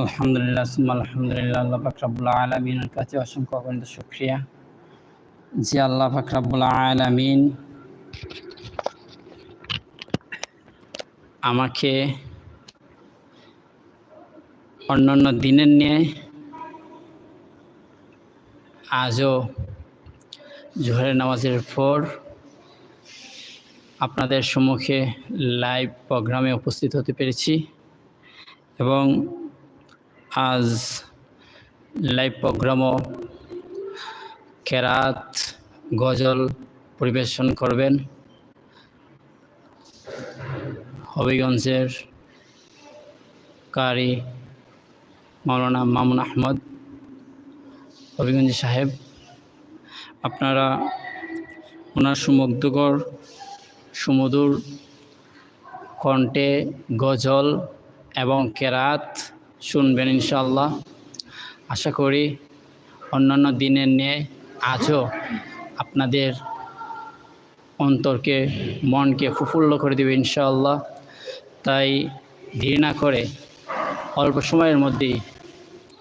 আলহামদুলিল্লাহ, সুম্মা আলহামদুলিল্লাহ, আল্লাহ পাক রাব্বুল আলামিনের কাছে অসংখ্য অগণিত শুকরিয়া। জি আল্লাহ পাক রাব্বুল আলামিন, আমাকে অন্যান্য দিনের নিয়ে আজও জোহরের নামাজের পর আপনাদের সম্মুখে লাইভ প্রোগ্রামে উপস্থিত হতে পেরেছি এবং আজ লাইভ প্রোগ্রামও কেরাত গজল পরিবেশন করবেন হবিগঞ্জের কারি মাওলানা মামুন আহমদ হবিগঞ্জ সাহেব। আপনারা ওনার সুমুগ্ধকর সুমধুর কণ্ঠে গজল এবং কেরাত শুনবেন ইনশাল্লাহ আশা করি অন্যান্য দিনের নিয়ে আজও আপনাদের অন্তরকে, মনকে ফুফুল্ল করে দেবে ইনশাআল্লাহ। তাই দেরি না করে অল্প সময়ের মধ্যেই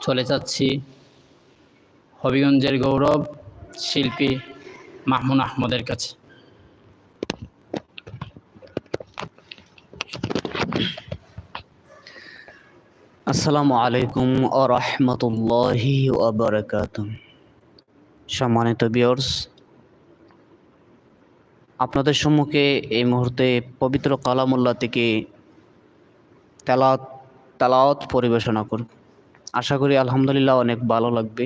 চলে যাচ্ছি হবিগঞ্জের গৌরব শিল্পী মাহমুন আহমদের কাছে। আসসালামু আলাইকুম ও রহমতুল্লাহি ওবরাকাত সম্মানিত বিয়র্স আপনাদের সম্মুখে এই মুহূর্তে পবিত্র কালামুল্লাহ থেকে তেলাওয়াত তেলাওয়াত পরিবেশনা করব। আশা করি আলহামদুলিল্লাহ অনেক ভালো লাগবে।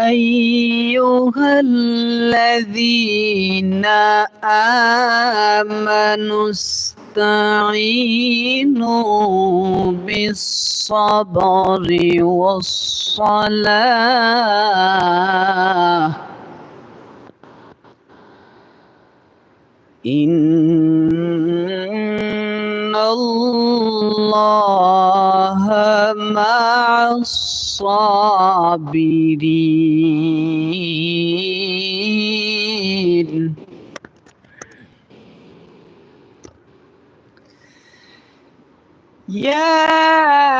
أيها الذين آمنوا استعينوا بالصبر والصلاة. إن الله مع الصابرين يا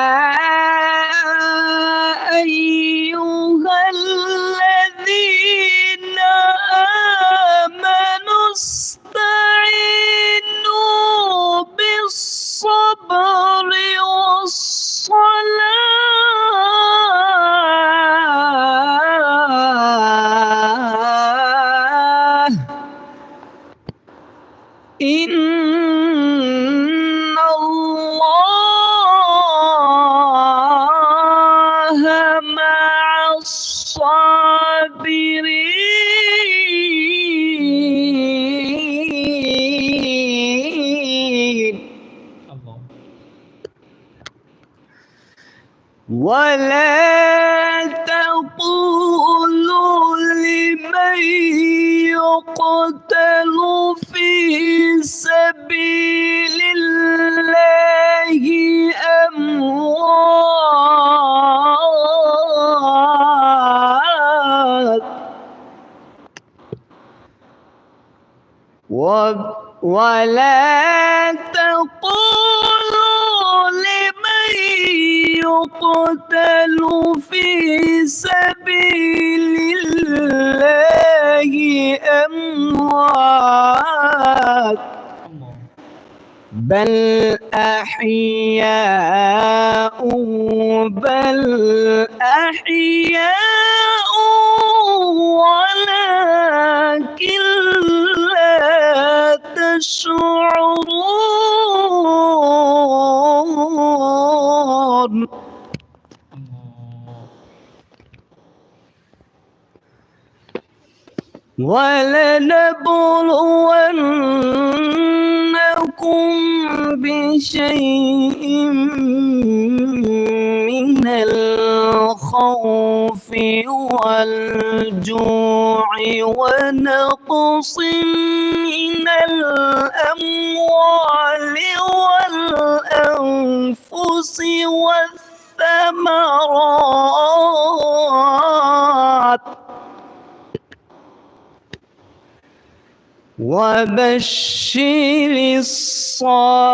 يقتل في سبيل الله أموات. بل أحياء بل أحياء. ولنبلونكم نبلونكم بشيء من الخوف والجوع ونقص من الأموال والأنفس والثمرات وبشر الصابرين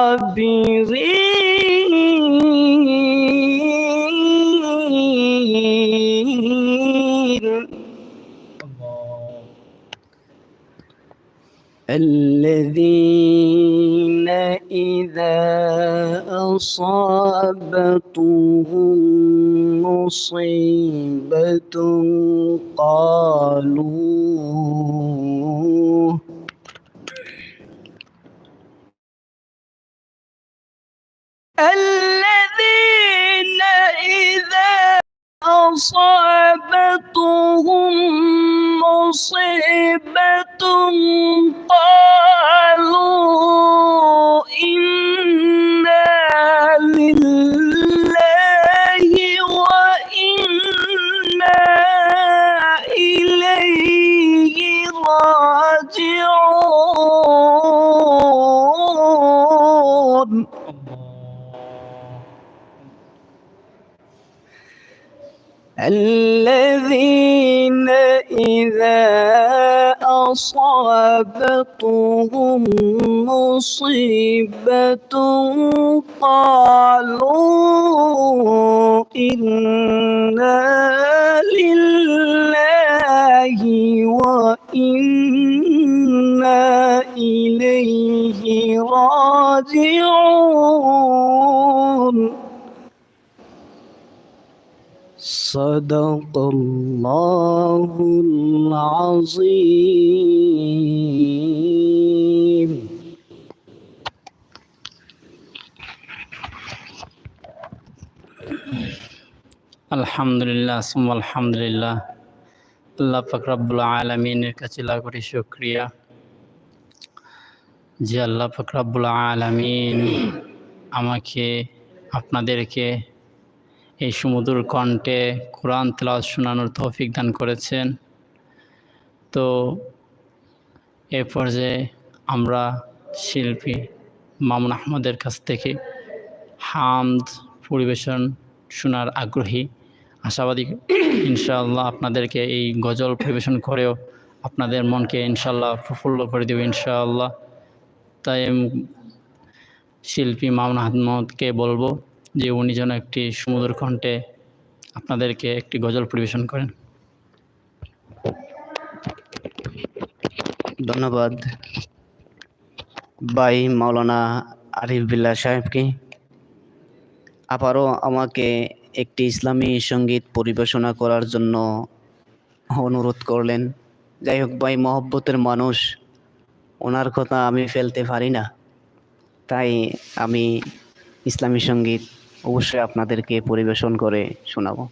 الذين إذا أصابتهم مصيبة قالوا الذين إذا أصابتهم مصيبة قالوا إنا الذين إذا أصابتهم مصيبة قالوا إنا صدق الله العظيم আলহামদুলিল্লাহ সুম আলহামদুলিল্লাহ আল্লাহ ফকরাবুল আলমিনের কাছে লাখরি শুক্রিয়া যে আল্লাহ ফকরাবুল আলমিন আমাকে আপনাদেরকে এই সুমধুর কণ্ঠে কোরআন তেলাওয়াত শোনানোর তৌফিক দান করেছেন। তো এ পর্যায়ে আমরা শিল্পী মামুন আহমদের কাছ থেকে হামদ পরিবেশন শোনার আগ্রহী। আশাবাদী ইনশাআল্লাহ আপনাদেরকে এই গজল পরিবেশন করেও আপনাদের মনকে ইনশাআল্লাহ প্রফুল্ল করে দেবে ইনশাআল্লাহ। তাই শিল্পী মামুন আহমদকে বলব যে উনি যেন একটি সুমধুর কণ্ঠে আপনাদেরকে একটি গজল পরিবেশন করেন। ধন্যবাদ। ভাই মাওলানা আরিফ বিল্লা সাহেবকে। আবারও আমাকে একটি ইসলামী সংগীত পরিবেশনা করার জন্য অনুরোধ করলেন। যাই হোক ভাই, মহব্বতের মানুষ, ওনার কথা আমি ফেলতে পারি না। তাই আমি ইসলামী সংগীত অবশ্যই আপনাদেরকে পরিবেশন করে শোনাবো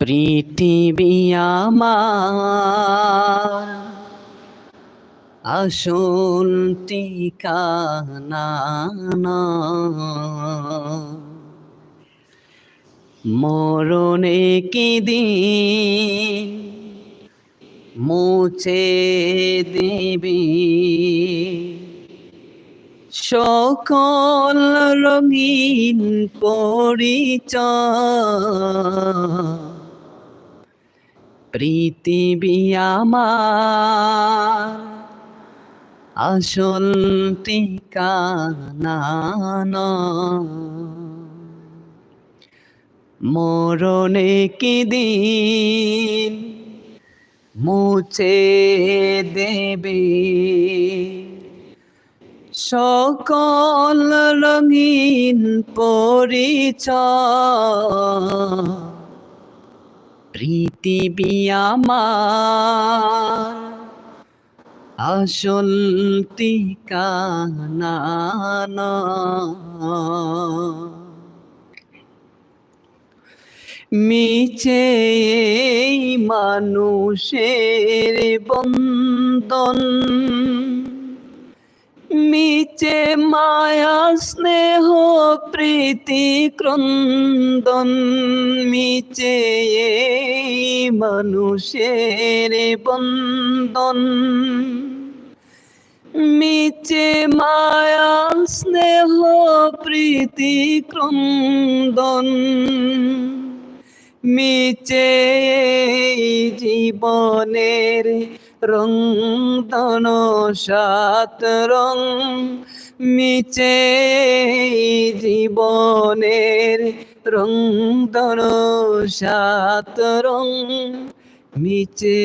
পৃথিবী আমার আসল ঠিকানা। মরণে কি দিন মুছে দেবে সকল রঙিন পরিচয়। পৃথিবী আমার আসল ঠিকানা মরণে কি দিন মুছে দেবে? সকল রঙিন পরিচয়। পৃথিবী আমার আসল ঠিকানা মিছে মানুষের বন্ধন মিছে মায়া, স্নেহ, প্রীতি, ক্রন্দন। এই মানুষের বন্ধন। মিচে মায়া, স্নেহ, প্রীতি, ক্রন্দন। মিছে এই জীবনের রংধন সাত রং, মিছে জীবনের রং রংধন সাত রং, মিছে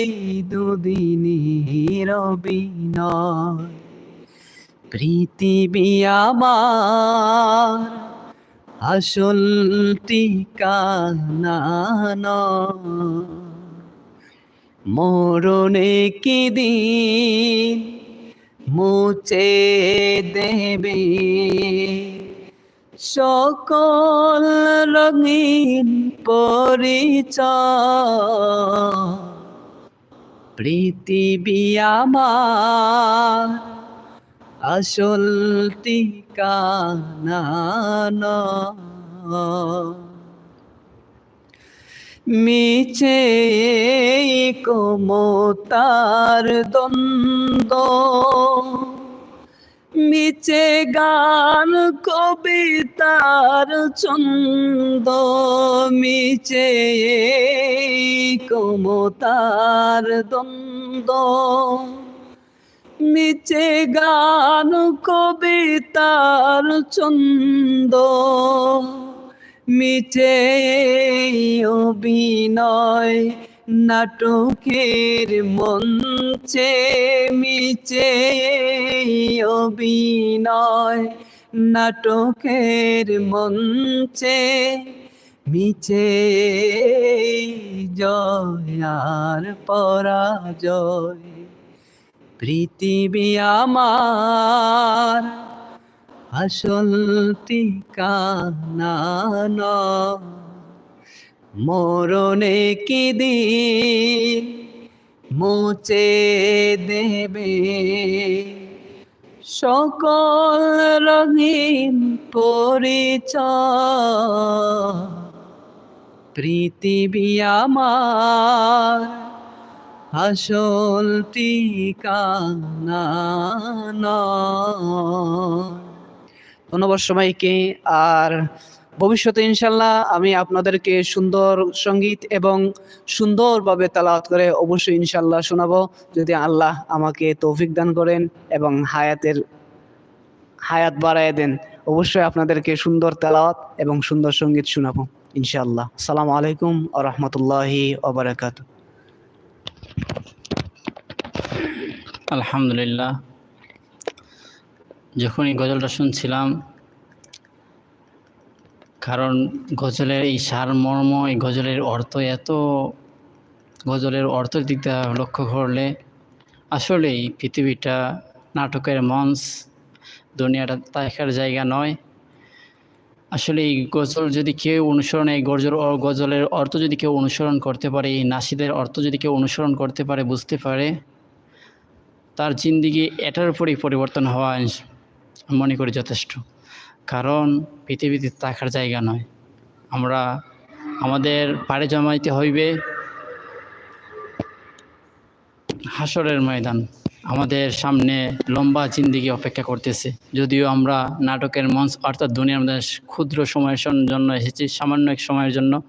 এই দুদিনের অভিনয় পৃথিবী আমার আসল ঠিকানা নয়। মরণে কি দিন মুছে দেবে সকল রঙিন পৃথিবী আমার আসল ঠিকানা নয়। মিছে কমতার দ্বন্দ্ব। মিছে গান কবিতার ছন্দ। মিছে কমতার দ্বন্দ্ব। মিছে গান কবিতার ছন্দ। এই অভিনয়, নাটকের মঞ্চে এই অভিনয়, নাটকের মঞ্চে মিছে এই জয় আর পরাজয়। পৃথিবী আমার আসল নয়। মরণে কি দিন মুছে দেবে সকল রঙিন পরিচয় পৃথিবী আমার আসল ঠিকানা। ধন্যবাদ সবাইকে। আর ভবিষ্যতে ইনশাল্লাহ আমি আপনাদেরকে সুন্দর সংগীত এবং সুন্দরভাবে তালাওয়াত করে অবশ্যই ইনশাল্লাহ শোনাবো। যদি আল্লাহ আমাকে তৌফিক দান করেন এবং হায়াতের, হায়াত বাড়ায় দেন, অবশ্যই আপনাদেরকে সুন্দর তেলাওয়াত এবং সুন্দর সংগীত শোনাবো ইনশাল্লাহ। সালামু আলাইকুম আ রহমতুল্লাহি আলহামদুলিল্লাহ। যখন এই গজলটা শুনছিলাম, কারণ গজলের এই সারমর্ম, এই গজলের অর্থ এত, গজলের অর্থের দিক দিয়ে লক্ষ্য করলে। আসলেই পৃথিবীটা নাটকের মঞ্চ, দুনিয়াটা দেখার জায়গা নয়। আসলে এই গজল যদি কেউ অনুসরণ, এই গজল, গজলের অর্থ যদি কেউ অনুসরণ করতে পারে, এই নাসিদের অর্থ যদি কেউ অনুসরণ করতে পারে, বুঝতে পারে, তার জিন্দিগি এটার উপরেই পরিবর্তন হওয়া মনে করি যথেষ্ট। কারণ পৃথিবীতে থাকার জায়গা নয়। আমরা আমাদের পাড়ে জমাইতে হইবে হাসরের ময়দান। আমাদের সামনে লম্বা জিন্দিগি অপেক্ষা করতেছে। যদিও আমরা নাটকের মঞ্চ অর্থাৎ দুনিয়ার মধ্যে ক্ষুদ্র সময়ের জন্য এসেছি, সামান্য এক সময়ের জন্য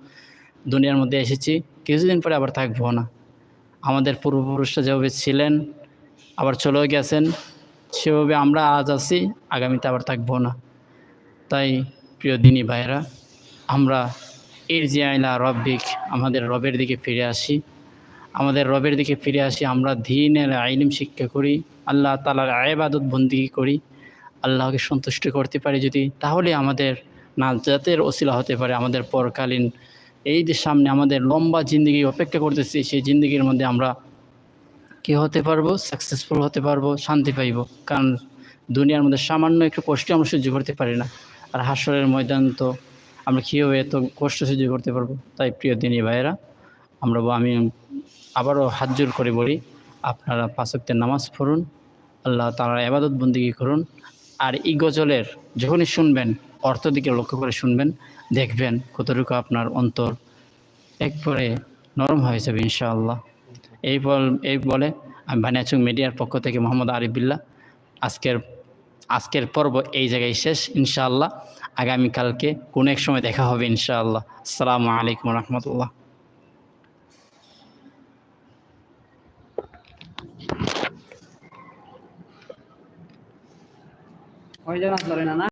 দুনিয়ার মধ্যে এসেছি, কিছুদিন পরে আবার থাকব না। আমাদের পূর্বপুরুষরা যেভাবে ছিলেন, আবার চলেও গেছেন সেভাবে আমরা আজ আছি, আগামীতে আবার থাকব না। তাই প্রিয় দিনী ভাইরা আমরা এর যে আইলা রব্বিক আমাদের রবের দিকে ফিরে আসি। আমাদের রবের দিকে ফিরে আসি, আমরা দিনের আইলিম শিক্ষা করি, আল্লাহ তালার আয়বাদত বন্দিগি করি, আল্লাহকে সন্তুষ্ট করতে পারি যদি, তাহলে আমাদের নাজাতের ওসিলা হতে পারে আমাদের পরকালীন। এই যে সামনে আমাদের লম্বা জিন্দগি অপেক্ষা করতেছি, সেই জিন্দগির মধ্যে আমরা কী হতে পারব? সাকসেসফুল হতে পারব, শান্তি পাইব। কারণ দুনিয়ার মধ্যে সামান্য একটু কষ্ট আমরা সহ্য করতে পারি না। আর হাসরের ময়দান তো আমরা কীভাবে এত কষ্ট সহ্য করতে পারব। তাই প্রিয় দিনী ভাইয়েরা, আমরা আমি আবারও হাত জোর করে বলি, আপনারা পাঁচক্তের নামাজ পড়ুন, আল্লাহ তালার আবাদত বন্দিগি করুন, আর এই গজলের যখনই শুনবেন, অর্থ দিকে লক্ষ্য করে শুনবেন, দেখবেন কতটুকু আপনার অন্তর একবারে নরম হয়ে যাবে ইনশাআল্লাহ। এই বল, এই বলে আমি বানিয়াচুং মিডিয়ার পক্ষ থেকে মোহাম্মদ আরিফুল্লাহ আজকের আজকের পর্ব এই জায়গায় শেষ, ইনশাআল্লাহ। আগামীকালকে কোনো এক সময় দেখা হবে, ইনশাআল্লাহ। আসসালামু আলাইকুম রহমতুল্লাহ কয়জন আসলো নানা?